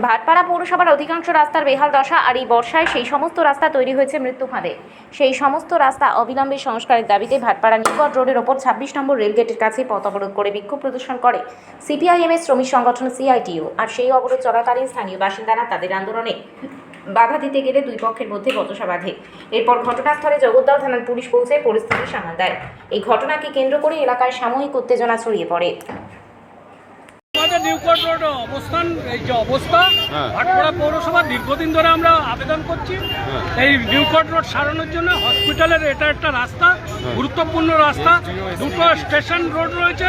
ভাটপাড়া পৌরসভার অধিকাংশ রাস্তার বেহাল দশা আর এই বর্ষায় সেই সমস্ত রাস্তা তৈরি হয়েছে মৃত্যু ফাঁদে। সেই সমস্ত রাস্তা অবিলম্বে সংস্কারের দাবিতে ভাটপাড়া নিকট রোডের ওপর ছাব্বিশ নম্বর রেলগেটের কাছে পথ অবরোধ করে বিক্ষোভ প্রদর্শন করে সিপিআইএমএস শ্রমিক সংগঠন সিআইটিও। আর সেই অবরোধ চলাকালীন স্থানীয় বাসিন্দারা তাদের আন্দোলনে বাধা দিতে গেলে দুই পক্ষের মধ্যে বচসা বাঁধে। এরপর ঘটনাস্থলে জগদ্দল থানার পুলিশ পৌঁছে পরিস্থিতি সামাল দেয়। এই ঘটনাকে কেন্দ্র করে এলাকায় সাময়িক উত্তেজনা ছড়িয়ে পড়ে। আমাদের নিউকোট রোড অবস্থান এই যে অবস্থা হ্যাঁ। ভাটপাড়া পৌরসভা দীর্ঘদিন ধরে আমরা আবেদন করছি হ্যাঁ। এই নিউকোট রোড সারানোর জন্য হসপিটালের এটা একটা রাস্তা গুরুত্বপূর্ণ রাস্তা দুটো স্টেশন রোড রয়েছে।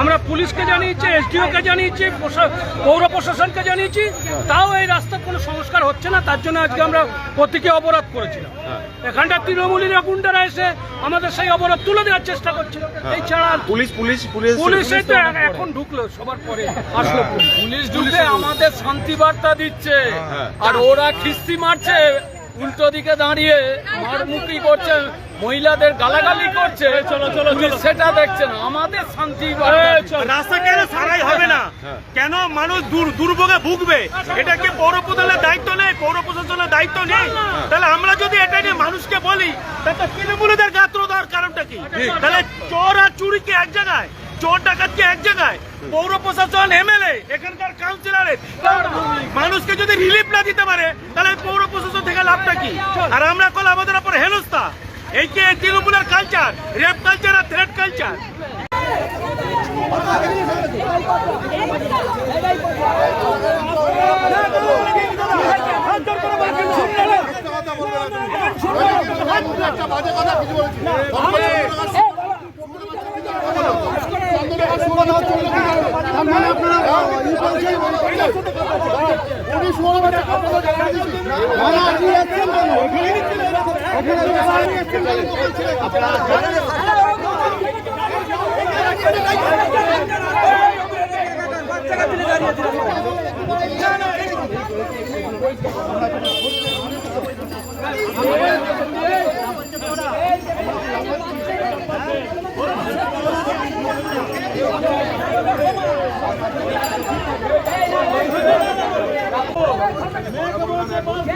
আমরা পুলিশকে জানিয়েছি এসডিওকে জানিয়েছি পৌর প্রশাসনকে জানিয়েছি। তাও এই রাস্তার কোনো সংস্কার হচ্ছে না তার জন্য আজকে আমরা প্রতীকে অবরোধ করেছিলাম। হ্যাঁ। এখানটা তৃণমূলীরা গুন্ডারা এসে আমাদের সেই অবরোধ তুলে দেওয়ার চেষ্টা করছিল। এই ছাড়া পুলিশ পুলিশ পুলিশ পুলিশ তো এখন ঢুকলো সবার পরে আসলো পুলিশ। পুলিশ ঢুকে আমাদের শান্তি বার্তা দিচ্ছে। হ্যাঁ। আর ওরা খিস্তি মারছে উল্টো দিকে দাঁড়িয়ে মারমুখি করছে। মহিলাদের গালাগালি করছে। চলো চলো সেটা দেখছে না আমাদের শান্তি রাস্তা কেন সারাই হবে না? হ্যাঁ। কেন মানুষ দুর্ভোগে ভুগবে? এটা কি পৌর প্রধানের দায়িত্ব নেই? পৌর প্রশাসনের দায়িত্ব নেই? তাহলে আমরা যদি এটা নিয়ে মানুষকে বলি তাহলে তৃণমূলীদের গাত্র দেওয়ার কারণটা কি? তাহলে চোর আর চুরি কি এক জায়গায় চোর ডাকাত কি এক জায়গায় পৌর প্রশাসন এমএলএ এখানকার কাউন্সিলরের মানুষকে যদি রিলিফ না দিতে পারে তাহলে পৌর প্রশাসন থেকে লাভটা কি? আর আমরা কল আমাদের উপর হেনস্থা। এই এই তৃণমূলের culture rape culture R threat culture Make a move,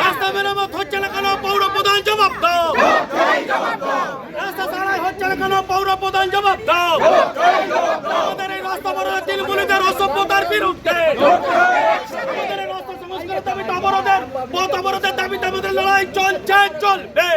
রাস্তা মেরামত হচ্ছে না কেন পৌর প্রধান জবাব দাও রাস্তা সারাই হচ্ছে না কেন প্রধান জবাব দাও। আমাদের এই রাস্তা বড় তৃণমূলীদের অসভ্যতার বিরুদ্ধে। আমাদের এই রাস্তা সংস্কারের দাবিতে অবরোধের পথ অবরোধের দাবিতে আমাদের লড়াই চলছে, চলবে।